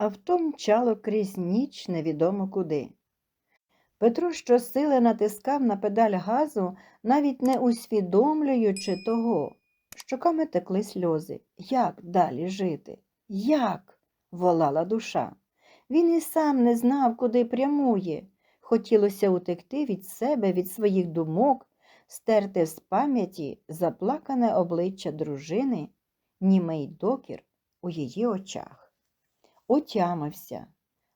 Авто мчало крізь ніч невідомо куди. Петро щосили натискав на педаль газу, навіть не усвідомлюючи того. Щоками текли сльози. Як далі жити? Як? волала душа. Він і сам не знав, куди прямує. Хотілося утекти від себе, від своїх думок, стерти з пам'яті заплакане обличчя дружини, німий докір у її очах. Отямився,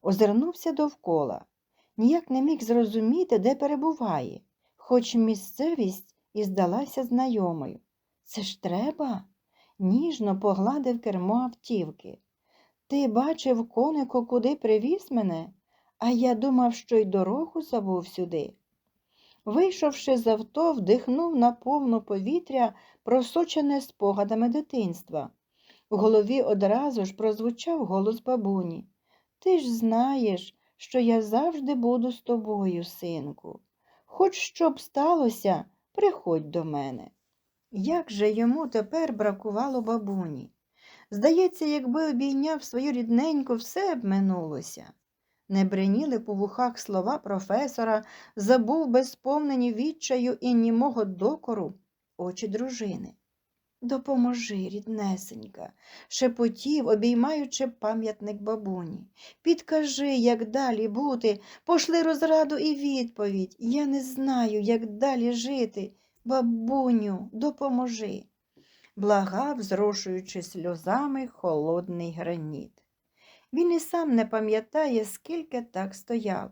озирнувся довкола, ніяк не міг зрозуміти, де перебуває, хоч місцевість і здалася знайомою. Це ж треба? Ніжно погладив кермо автівки. Ти бачив, конику, куди привіз мене, а я думав, що й дорогу забув сюди. Вийшовши з авто, вдихнув на повну повітря, просочене спогадами дитинства. У голові одразу ж прозвучав голос бабуні. Ти ж знаєш, що я завжди буду з тобою, синку. Хоч що б сталося, приходь до мене. Як же йому тепер бракувало бабуні? Здається, якби обійняв свою рідненьку, все б минулося. Не бреніли по вухах слова професора, забув без сповнені відчаю і німого докору очі дружини. Допоможи, ріднесенька, шепотів, обіймаючи пам'ятник бабуні. Підкажи, як далі бути, пошли розраду і відповідь. Я не знаю, як далі жити. Бабуню, допоможи. Благав, зрошуючи сльозами холодний граніт. Він і сам не пам'ятає, скільки так стояв.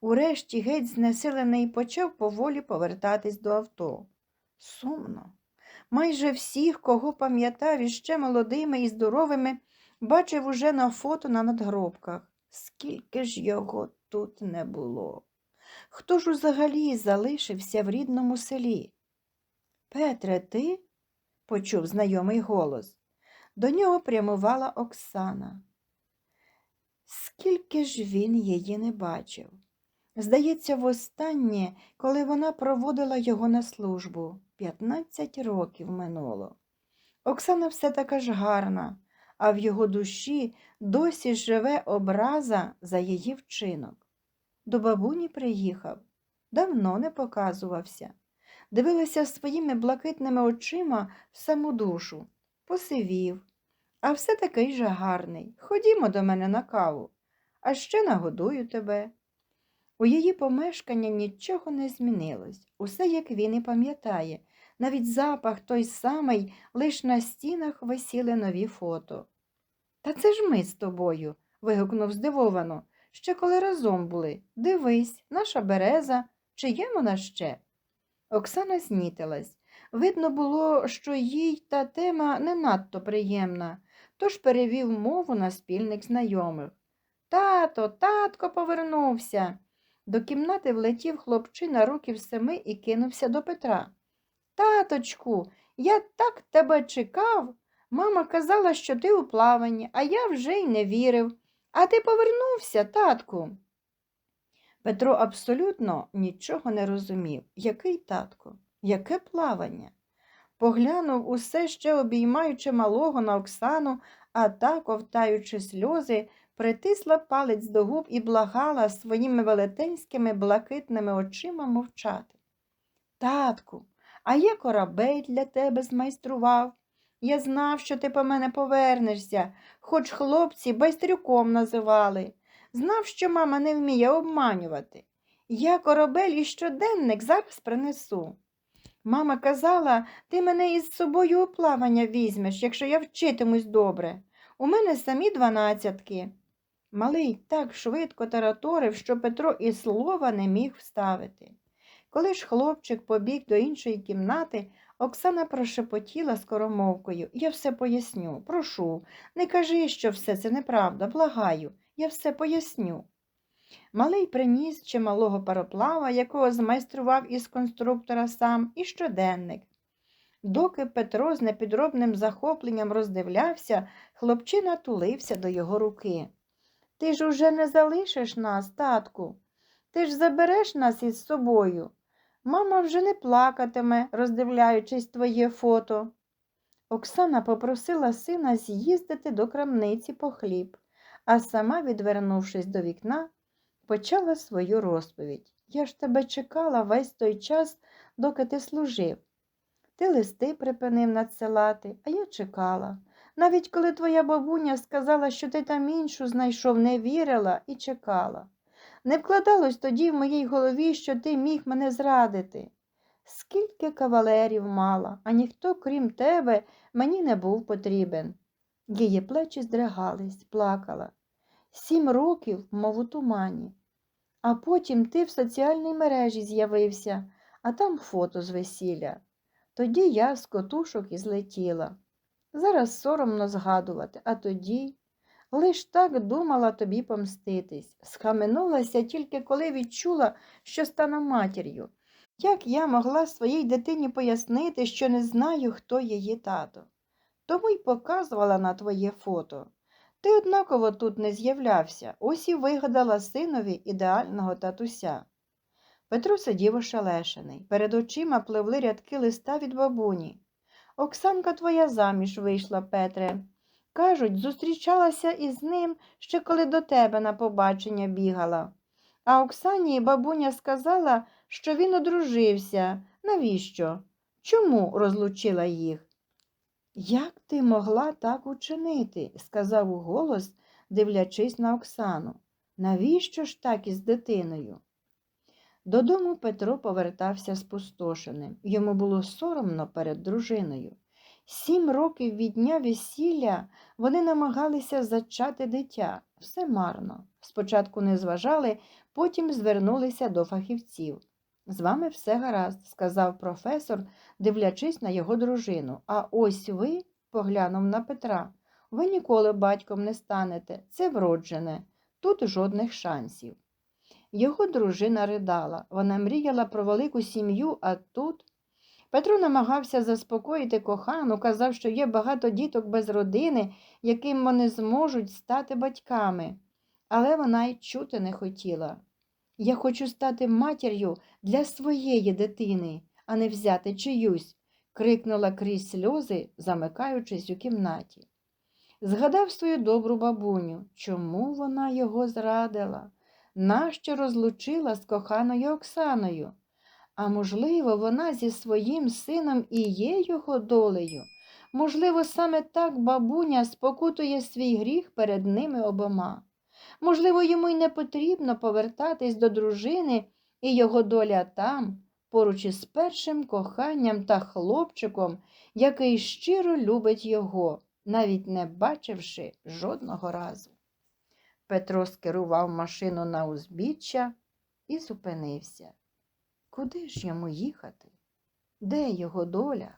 Урешті геть знесилений почав поволі повертатись до авто. Сумно. Майже всіх, кого пам'ятав іще молодими і здоровими, бачив уже на фото на надгробках. Скільки ж його тут не було. Хто ж взагалі залишився в рідному селі? Петре, ти? почув знайомий голос. До нього прямувала Оксана. Скільки ж він її не бачив? Здається, востаннє, коли вона проводила його на службу, 15 років минуло. Оксана все така ж гарна, а в його душі досі живе образа за її вчинок. До бабуні приїхав, давно не показувався. Дивилася своїми блакитними очима в саму душу, посивів, а все такий же гарний. Ходімо до мене на каву, а ще нагодую тебе. У її помешкання нічого не змінилось, усе, як він і пам'ятає, навіть запах той самий, лиш на стінах висіли нові фото. Та це ж ми з тобою. вигукнув здивовано. Ще коли разом були. Дивись, наша береза, чи є вона ще? Оксана знітилась. Видно було, що їй та тема не надто приємна, тож перевів мову на спільних знайомих. Тато, татко повернувся. До кімнати влетів хлопчина років семи і кинувся до Петра. Таточку, я так тебе чекав. Мама казала, що ти у плаванні, а я вже й не вірив. А ти повернувся, татку. Петро абсолютно нічого не розумів. Який татко, яке плавання? Поглянув усе ще обіймаючи малого на Оксану, а та, ковтаючи сльози, притисла палець до губ і благала своїми велетенськими блакитними очима мовчати. Татку, а я корабель для тебе змайстрував. Я знав, що ти по мене повернешся, хоч хлопці байстрюком називали. Знав, що мама не вміє обманювати. Я корабель і щоденник зараз принесу. Мама казала, ти мене із собою у плавання візьмеш, якщо я вчитимусь добре. У мене самі дванадцятки. Малий так швидко тараторив, що Петро і слова не міг вставити. Коли ж хлопчик побіг до іншої кімнати, Оксана прошепотіла скоромовкою Я все поясню, прошу, не кажи, що все це неправда, благаю, я все поясню. Малий приніс чималого пароплава, якого змайстрував із конструктора сам, і щоденник. Доки Петро з непідробним захопленням роздивлявся, хлопчина тулився до його руки. Ти ж уже не залишиш нас, татку. Ти ж забереш нас із собою. Мама вже не плакатиме, роздивляючись твоє фото. Оксана попросила сина з'їздити до крамниці по хліб, а сама, відвернувшись до вікна, почала свою розповідь. Я ж тебе чекала весь той час, доки ти служив. Ти листи припинив надсилати, а я чекала. Навіть коли твоя бабуня сказала, що ти там іншу знайшов, не вірила і чекала. Не вкладалось тоді в моїй голові, що ти міг мене зрадити. Скільки кавалерів мала, а ніхто, крім тебе, мені не був потрібен. Її плечі здригались, плакала. Сім років, мов у тумані. А потім ти в соціальній мережі з'явився, а там фото з весілля. Тоді я з котушок і злетіла. Зараз соромно згадувати, а тоді лиш так думала тобі помститись. Схаменулася тільки коли відчула, що стану матір'ю. Як я могла своїй дитині пояснити, що не знаю, хто її тато? Тому й показувала на твоє фото. Ти однаково тут не з'являвся, ось і вигадала синові ідеального татуся. Петро сидів ошелешений. Перед очима пливли рядки листа від бабуні. Оксанка твоя заміж вийшла, Петре. Кажуть, зустрічалася із ним ще коли до тебе на побачення бігала. А Оксані бабуня сказала, що він одружився. Навіщо? Чому розлучила їх? Як ти могла так учинити? сказав уголос, дивлячись на Оксану. Навіщо ж так із дитиною? Додому Петро повертався спустошеним. Йому було соромно перед дружиною. Сім років від дня весілля вони намагалися зачати дитя. Все марно. Спочатку не зважали, потім звернулися до фахівців. З вами все гаразд, сказав професор, дивлячись на його дружину. А ось ви, поглянув на Петра, ви ніколи батьком не станете. Це вроджене, тут жодних шансів. Його дружина ридала. Вона мріяла про велику сім'ю, а тут. Петро намагався заспокоїти кохану, казав, що є багато діток без родини, яким вони зможуть стати батьками. Але вона й чути не хотіла. Я хочу стати матір'ю для своєї дитини, а не взяти чиюсь, крикнула крізь сльози, замикаючись у кімнаті. Згадав свою добру бабуню, чому вона його зрадила, нащо розлучила з коханою Оксаною. А можливо, вона зі своїм сином і є його долею. Можливо, саме так бабуня спокутує свій гріх перед ними обома. Можливо, йому й не потрібно повертатись до дружини, і його доля там, поруч із першим коханням та хлопчиком, який щиро любить його, навіть не бачивши жодного разу. Петро скерував машину на узбіччя і зупинився. Куди ж йому їхати? Де його доля?